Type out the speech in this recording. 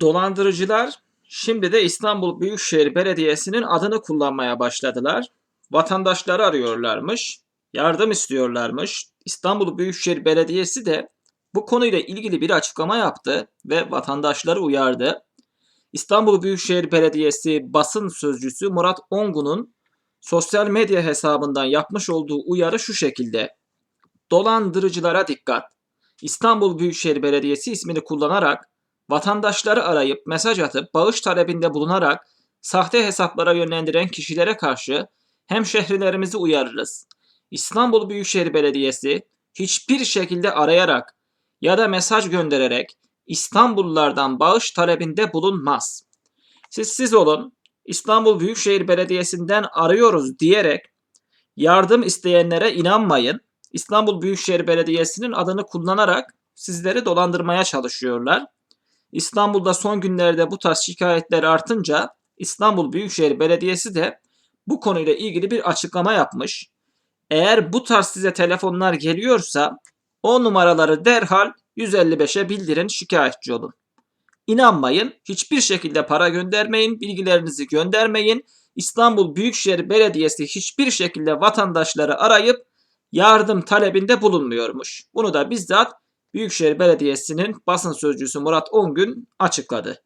Dolandırıcılar şimdi de İstanbul Büyükşehir Belediyesi'nin adını kullanmaya başladılar. Vatandaşları arıyorlarmış, yardım istiyorlarmış. İstanbul Büyükşehir Belediyesi de bu konuyla ilgili bir açıklama yaptı ve vatandaşları uyardı. İstanbul Büyükşehir Belediyesi basın sözcüsü Murat Ongun'un sosyal medya hesabından yapmış olduğu uyarı şu şekilde. Dolandırıcılara dikkat. İstanbul Büyükşehir Belediyesi ismini kullanarak vatandaşları arayıp mesaj atıp bağış talebinde bulunarak sahte hesaplara yönlendiren kişilere karşı hemşehrilerimizi uyarırız. İstanbul Büyükşehir Belediyesi hiçbir şekilde arayarak ya da mesaj göndererek İstanbullulardan bağış talebinde bulunmaz. Siz siz olun, İstanbul Büyükşehir Belediyesi'nden arıyoruz diyerek yardım isteyenlere inanmayın. İstanbul Büyükşehir Belediyesi'nin adını kullanarak sizleri dolandırmaya çalışıyorlar. İstanbul'da son günlerde bu tarz şikayetler artınca İstanbul Büyükşehir Belediyesi de bu konuyla ilgili bir açıklama yapmış. Eğer bu tarz size telefonlar geliyorsa o numaraları derhal 155'e bildirin şikayetçi olun. İnanmayın, hiçbir şekilde para göndermeyin, bilgilerinizi göndermeyin. İstanbul Büyükşehir Belediyesi hiçbir şekilde vatandaşları arayıp yardım talebinde bulunmuyormuş. Bunu da bizzat Büyükşehir Belediyesi'nin basın sözcüsü Murat Ongün açıkladı.